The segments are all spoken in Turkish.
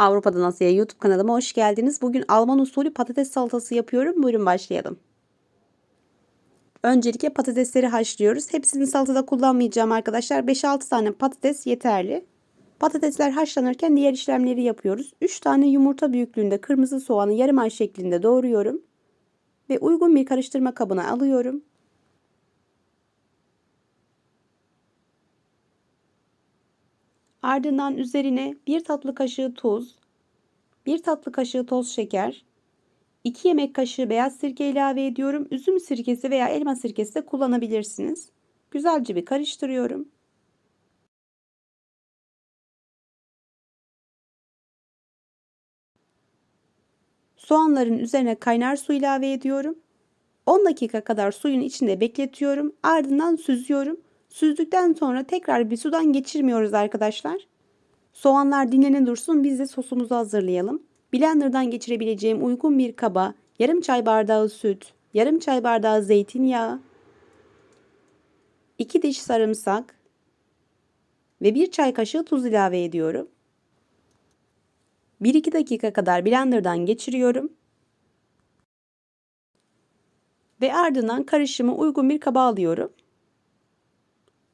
Avrupa'dan Asya'ya YouTube kanalıma hoş geldiniz. Bugün Alman usulü patates salatası yapıyorum. Buyurun başlayalım. Öncelikle patatesleri haşlıyoruz. Hepsini salatada kullanmayacağım arkadaşlar. 5-6 tane patates yeterli. Patatesler haşlanırken diğer işlemleri yapıyoruz. 3 tane yumurta büyüklüğünde kırmızı soğanı yarım ay şeklinde doğruyorum. Ve uygun bir karıştırma kabına alıyorum. Ardından üzerine 1 tatlı kaşığı tuz, 1 tatlı kaşığı toz şeker, 2 yemek kaşığı beyaz sirke ilave ediyorum. Üzüm sirkesi veya elma sirkesi de kullanabilirsiniz. Güzelce bir karıştırıyorum. Soğanların üzerine kaynar su ilave ediyorum. 10 dakika kadar suyun içinde bekletiyorum. Ardından süzüyorum. Süzdükten sonra tekrar bir sudan geçirmiyoruz arkadaşlar. Soğanlar dinlene dursun biz de sosumuzu hazırlayalım. Blender'dan geçirebileceğim uygun bir kaba yarım çay bardağı süt, yarım çay bardağı zeytinyağı, 2 diş sarımsak ve 1 çay kaşığı tuz ilave ediyorum. 1-2 dakika kadar blenderdan geçiriyorum. Ve ardından karışımı uygun bir kaba alıyorum.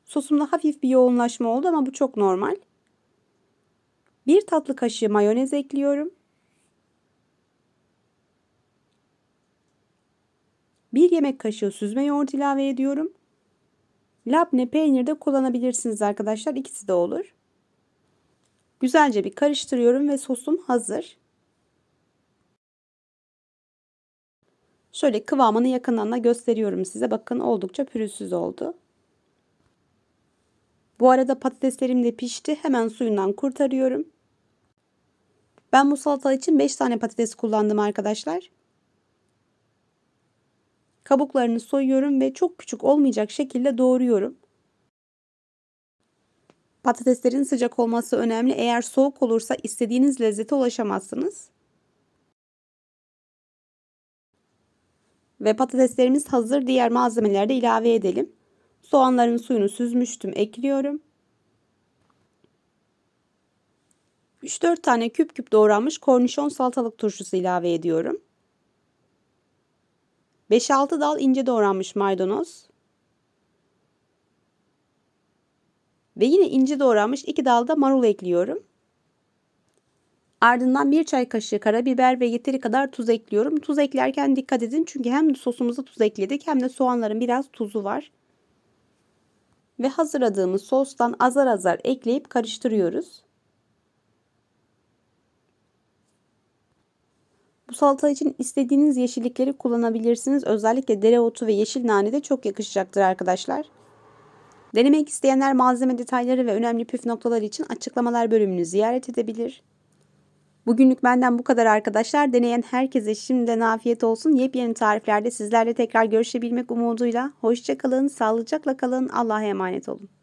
Sosumda hafif bir yoğunlaşma oldu ama bu çok normal. Bir tatlı kaşığı mayonez ekliyorum. Bir yemek kaşığı süzme yoğurt ilave ediyorum. Labne peynir de kullanabilirsiniz arkadaşlar. İkisi de olur. Güzelce bir karıştırıyorum ve sosum hazır. Şöyle kıvamını yakından da gösteriyorum size. Bakın oldukça pürüzsüz oldu. Bu arada patateslerim de pişti. Hemen suyundan kurtarıyorum. Ben bu salata için 5 tane patates kullandım arkadaşlar. Kabuklarını soyuyorum ve çok küçük olmayacak şekilde doğruyorum. Patateslerin sıcak olması önemli. Eğer soğuk olursa istediğiniz lezzete ulaşamazsınız. Ve patateslerimiz hazır. Diğer malzemeleri de ilave edelim. Soğanların suyunu süzmüştüm. Ekliyorum. 3-4 tane küp küp doğranmış kornişon salatalık turşusu ilave ediyorum. 5-6 dal ince doğranmış maydanoz. Ve yine ince doğranmış 2 dal da marul ekliyorum. Ardından 1 çay kaşığı karabiber ve yeteri kadar tuz ekliyorum. Tuz eklerken dikkat edin çünkü hem sosumuza tuz ekledik hem de soğanların biraz tuzu var. Ve hazırladığımız sostan azar azar ekleyip karıştırıyoruz. Bu salata için istediğiniz yeşillikleri kullanabilirsiniz. Özellikle dereotu ve yeşil nane de çok yakışacaktır arkadaşlar. Denemek isteyenler malzeme detayları ve önemli püf noktalar için açıklamalar bölümünü ziyaret edebilir. Bugünlük benden bu kadar arkadaşlar. Deneyen herkese şimdiden afiyet olsun. Yepyeni tariflerde sizlerle tekrar görüşebilmek umuduyla. Hoşçakalın, sağlıcakla kalın, Allah'a emanet olun.